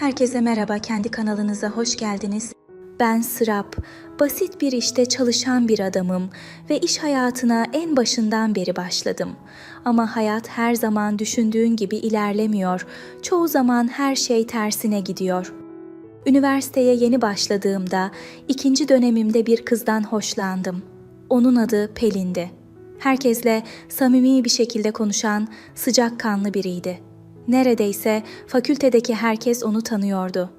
Herkese merhaba, kendi kanalınıza hoş geldiniz. Ben Sırap, basit bir işte çalışan bir adamım ve iş hayatına en başından beri başladım. Ama hayat her zaman düşündüğün gibi ilerlemiyor. Çoğu zaman her şey tersine gidiyor. Üniversiteye yeni başladığımda ikinci dönemimde bir kızdan hoşlandım. Onun adı Pelin'di. Herkesle samimi bir şekilde konuşan, sıcakkanlı biriydi. Neredeyse fakültedeki herkes onu tanıyordu.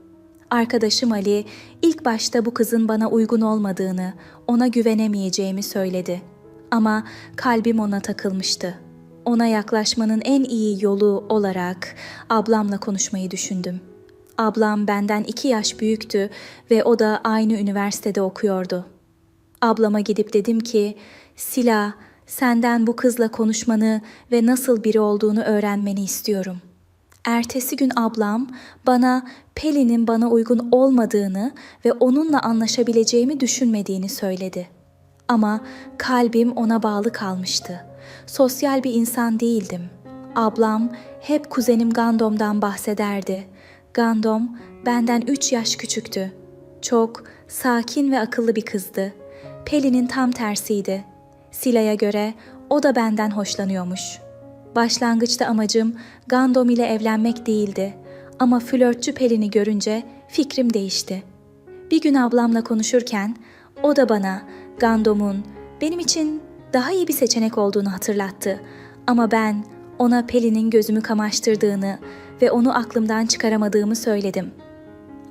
Arkadaşım Ali ilk başta bu kızın bana uygun olmadığını, ona güvenemeyeceğimi söyledi. Ama kalbim ona takılmıştı. Ona yaklaşmanın en iyi yolu olarak ablamla konuşmayı düşündüm. Ablam benden iki yaş büyüktü ve o da aynı üniversitede okuyordu. Ablama gidip dedim ki, Sila, senden bu kızla konuşmanı ve nasıl biri olduğunu öğrenmeni istiyorum. Ertesi gün ablam bana Pelin'in bana uygun olmadığını ve onunla anlaşabileceğimi düşünmediğini söyledi. Ama kalbim ona bağlı kalmıştı. Sosyal bir insan değildim. Ablam hep kuzenim Gandom'dan bahsederdi. Gandom benden 3 yaş küçüktü. Çok sakin ve akıllı bir kızdı. Pelin'in tam tersiydi. Sila'ya göre o da benden hoşlanıyormuş. Başlangıçta amacım Gandom ile evlenmek değildi ama flörtçü Pelin'i görünce fikrim değişti. Bir gün ablamla konuşurken o da bana Gandom'un benim için daha iyi bir seçenek olduğunu hatırlattı. Ama ben ona Pelin'in gözümü kamaştırdığını ve onu aklımdan çıkaramadığımı söyledim.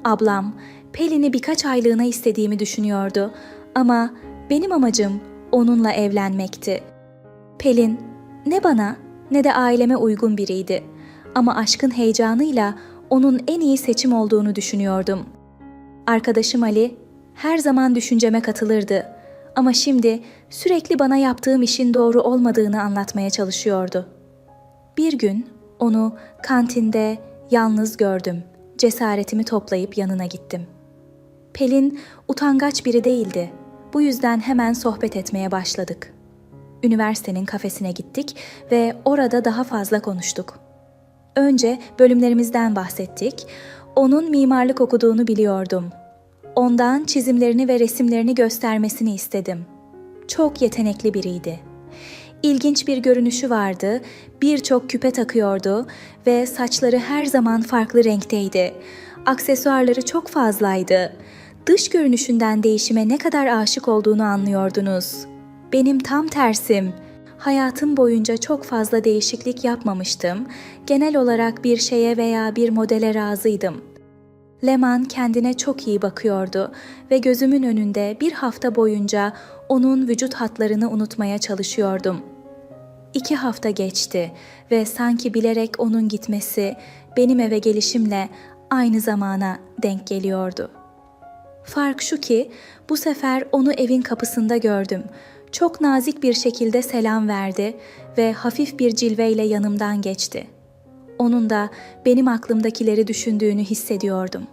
Ablam Pelin'i birkaç aylığına istediğimi düşünüyordu ama benim amacım onunla evlenmekti. Pelin ne bana ne de aileme uygun biriydi ama aşkın heyecanıyla onun en iyi seçim olduğunu düşünüyordum. Arkadaşım Ali her zaman düşünceme katılırdı ama şimdi sürekli bana yaptığım işin doğru olmadığını anlatmaya çalışıyordu. Bir gün onu kantinde yalnız gördüm. Cesaretimi toplayıp yanına gittim. Pelin utangaç biri değildi. Bu yüzden hemen sohbet etmeye başladık. Üniversitenin kafesine gittik ve orada daha fazla konuştuk. Önce bölümlerimizden bahsettik. Onun mimarlık okuduğunu biliyordum. Ondan çizimlerini ve resimlerini göstermesini istedim. Çok yetenekli biriydi. İlginç bir görünüşü vardı, birçok küpe takıyordu ve saçları her zaman farklı renkteydi. Aksesuarları çok fazlaydı. Dış görünüşünden değişime ne kadar aşık olduğunu anlıyordunuz. Benim tam tersim. Hayatım boyunca çok fazla değişiklik yapmamıştım. Genel olarak bir şeye veya bir modele razıydım. Leman kendine çok iyi bakıyordu ve gözümün önünde bir hafta boyunca onun vücut hatlarını unutmaya çalışıyordum. İki hafta geçti ve sanki bilerek onun gitmesi benim eve gelişimle aynı zamana denk geliyordu. Fark şu ki bu sefer onu evin kapısında gördüm. Çok nazik bir şekilde selam verdi ve hafif bir cilveyle yanımdan geçti. Onun da benim aklımdakileri düşündüğünü hissediyordum.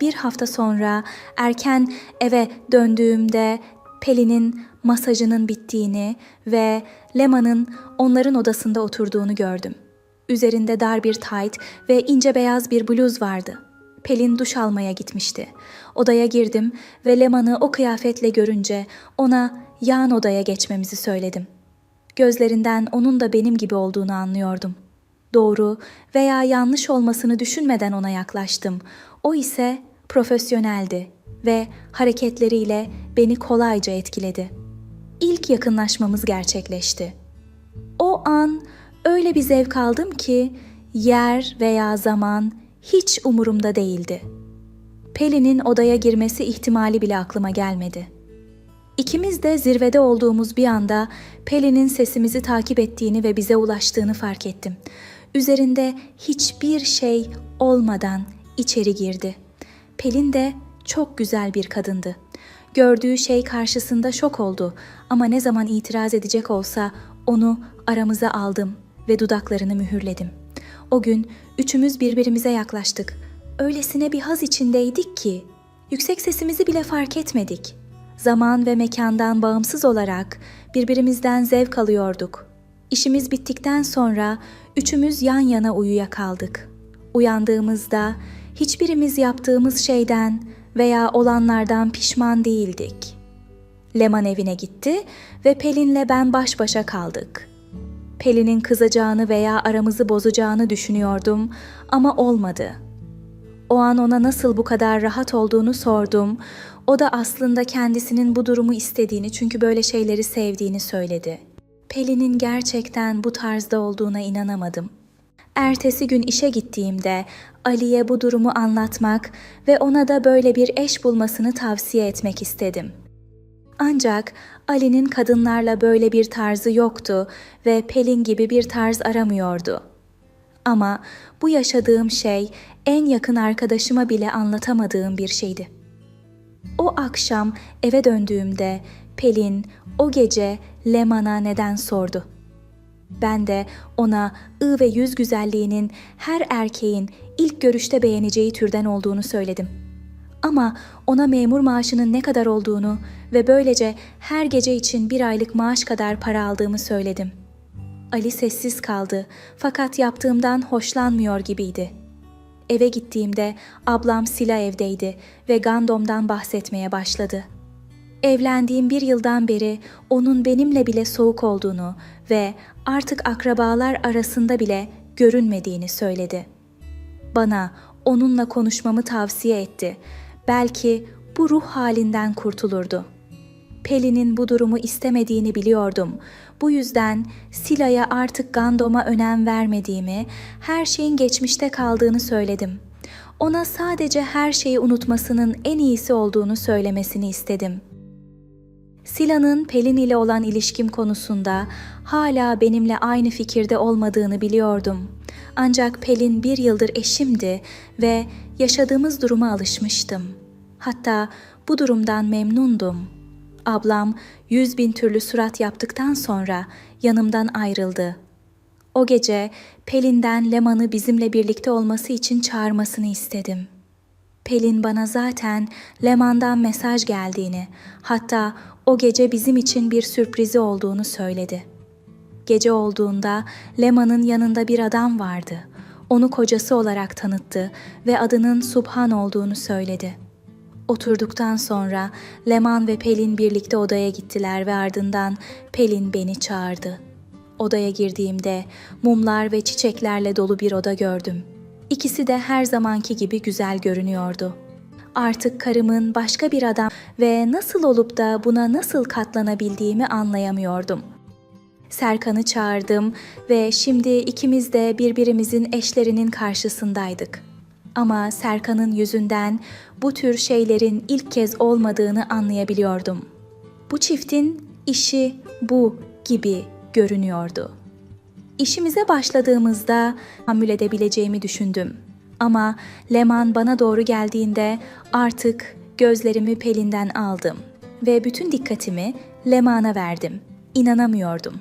Bir hafta sonra erken eve döndüğümde Pelin'in masajının bittiğini ve Lema'nın onların odasında oturduğunu gördüm. Üzerinde dar bir tayt ve ince beyaz bir bluz vardı. Pelin duş almaya gitmişti. Odaya girdim ve Leman'ı o kıyafetle görünce ona yan odaya geçmemizi söyledim. Gözlerinden onun da benim gibi olduğunu anlıyordum. Doğru veya yanlış olmasını düşünmeden ona yaklaştım. O ise profesyoneldi ve hareketleriyle beni kolayca etkiledi. İlk yakınlaşmamız gerçekleşti. O an öyle bir zevk aldım ki yer veya zaman hiç umurumda değildi. Pelin'in odaya girmesi ihtimali bile aklıma gelmedi. İkimiz de zirvede olduğumuz bir anda Pelin'in sesimizi takip ettiğini ve bize ulaştığını fark ettim. Üzerinde hiçbir şey olmadan içeri girdi. Pelin de çok güzel bir kadındı. Gördüğü şey karşısında şok oldu ama ne zaman itiraz edecek olsa onu aramıza aldım ve dudaklarını mühürledim. O gün üçümüz birbirimize yaklaştık. Öylesine bir haz içindeydik ki yüksek sesimizi bile fark etmedik. Zaman ve mekandan bağımsız olarak birbirimizden zevk alıyorduk. İşimiz bittikten sonra üçümüz yan yana uyuya kaldık. Uyandığımızda hiçbirimiz yaptığımız şeyden veya olanlardan pişman değildik. Leman evine gitti ve Pelin'le ben baş başa kaldık. Pelin'in kızacağını veya aramızı bozacağını düşünüyordum ama olmadı. O an ona nasıl bu kadar rahat olduğunu sordum. O da aslında kendisinin bu durumu istediğini çünkü böyle şeyleri sevdiğini söyledi. Pelin'in gerçekten bu tarzda olduğuna inanamadım. Ertesi gün işe gittiğimde Ali'ye bu durumu anlatmak ve ona da böyle bir eş bulmasını tavsiye etmek istedim. Ancak Ali'nin kadınlarla böyle bir tarzı yoktu ve Pelin gibi bir tarz aramıyordu. Ama bu yaşadığım şey en yakın arkadaşıma bile anlatamadığım bir şeydi. O akşam eve döndüğümde Pelin o gece Leman'a neden sordu. Ben de ona ı ve yüz güzelliğinin her erkeğin ilk görüşte beğeneceği türden olduğunu söyledim. Ama ona memur maaşının ne kadar olduğunu ve böylece her gece için bir aylık maaş kadar para aldığımı söyledim. Ali sessiz kaldı fakat yaptığımdan hoşlanmıyor gibiydi. Eve gittiğimde ablam Sila evdeydi ve Gandom'dan bahsetmeye başladı. Evlendiğim bir yıldan beri onun benimle bile soğuk olduğunu ve artık akrabalar arasında bile görünmediğini söyledi. Bana onunla konuşmamı tavsiye etti. Belki bu ruh halinden kurtulurdu. Pelin'in bu durumu istemediğini biliyordum. Bu yüzden Sila'ya artık Gandom'a önem vermediğimi, her şeyin geçmişte kaldığını söyledim. Ona sadece her şeyi unutmasının en iyisi olduğunu söylemesini istedim. Sila'nın Pelin ile olan ilişkim konusunda hala benimle aynı fikirde olmadığını biliyordum. Ancak Pelin bir yıldır eşimdi ve yaşadığımız duruma alışmıştım. Hatta bu durumdan memnundum. Ablam yüz bin türlü surat yaptıktan sonra yanımdan ayrıldı. O gece Pelin'den Leman'ı bizimle birlikte olması için çağırmasını istedim. Pelin bana zaten Leman'dan mesaj geldiğini, hatta o gece bizim için bir sürprizi olduğunu söyledi. Gece olduğunda Leman'ın yanında bir adam vardı. Onu kocası olarak tanıttı ve adının Subhan olduğunu söyledi. Oturduktan sonra Leman ve Pelin birlikte odaya gittiler ve ardından Pelin beni çağırdı. Odaya girdiğimde mumlar ve çiçeklerle dolu bir oda gördüm. İkisi de her zamanki gibi güzel görünüyordu. Artık karımın başka bir adam ve nasıl olup da buna nasıl katlanabildiğimi anlayamıyordum. Serkan'ı çağırdım ve şimdi ikimiz de birbirimizin eşlerinin karşısındaydık. Ama Serkan'ın yüzünden bu tür şeylerin ilk kez olmadığını anlayabiliyordum. Bu çiftin işi bu gibi görünüyordu. İşimize başladığımızda tahammül edebileceğimi düşündüm. Ama Leman bana doğru geldiğinde artık gözlerimi Pelin'den aldım ve bütün dikkatimi Leman'a verdim. İnanamıyordum.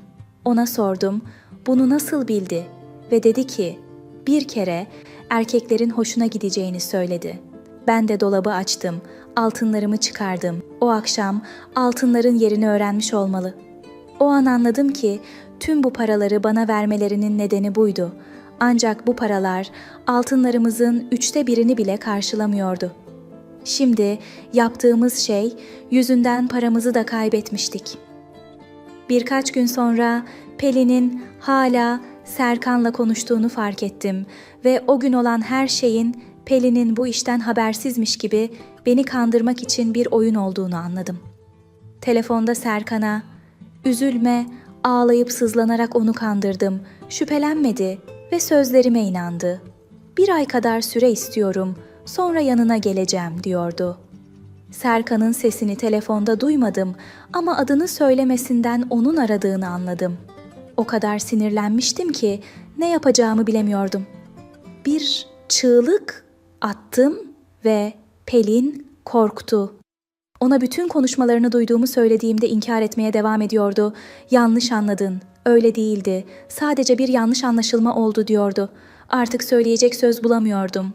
Ona sordum, bunu nasıl bildi? Ve dedi ki, bir kere erkeklerin hoşuna gideceğini söyledi. Ben de dolabı açtım, altınlarımı çıkardım. O akşam altınların yerini öğrenmiş olmalı. O an anladım ki tüm bu paraları bana vermelerinin nedeni buydu. Ancak bu paralar altınlarımızın üçte birini bile karşılamıyordu. Şimdi yaptığımız şey yüzünden paramızı da kaybetmiştik. Birkaç gün sonra Pelin'in hala Serkan'la konuştuğunu fark ettim ve o gün olan her şeyin Pelin'in bu işten habersizmiş gibi beni kandırmak için bir oyun olduğunu anladım. Telefonda Serkan'a "Üzülme, ağlayıp sızlanarak onu kandırdım. Şüphelenmedi ve sözlerime inandı. Bir ay kadar süre istiyorum, sonra yanına geleceğim." diyordu. Serkan'ın sesini telefonda duymadım ama adını söylemesinden onun aradığını anladım. O kadar sinirlenmiştim ki ne yapacağımı bilemiyordum. Bir çığlık attım ve Pelin korktu. Ona bütün konuşmalarını duyduğumu söylediğimde inkar etmeye devam ediyordu. Yanlış anladın. Öyle değildi. Sadece bir yanlış anlaşılma oldu diyordu. Artık söyleyecek söz bulamıyordum.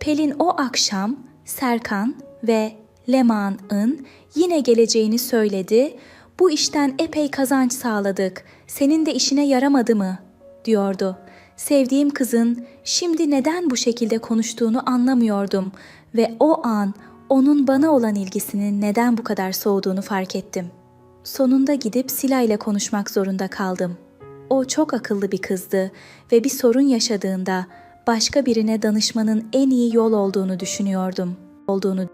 Pelin o akşam Serkan ve Leman'ın yine geleceğini söyledi. Bu işten epey kazanç sağladık. Senin de işine yaramadı mı? diyordu. Sevdiğim kızın şimdi neden bu şekilde konuştuğunu anlamıyordum ve o an onun bana olan ilgisinin neden bu kadar soğuduğunu fark ettim. Sonunda gidip Sila ile konuşmak zorunda kaldım. O çok akıllı bir kızdı ve bir sorun yaşadığında başka birine danışmanın en iyi yol olduğunu düşünüyordum. Olduğunu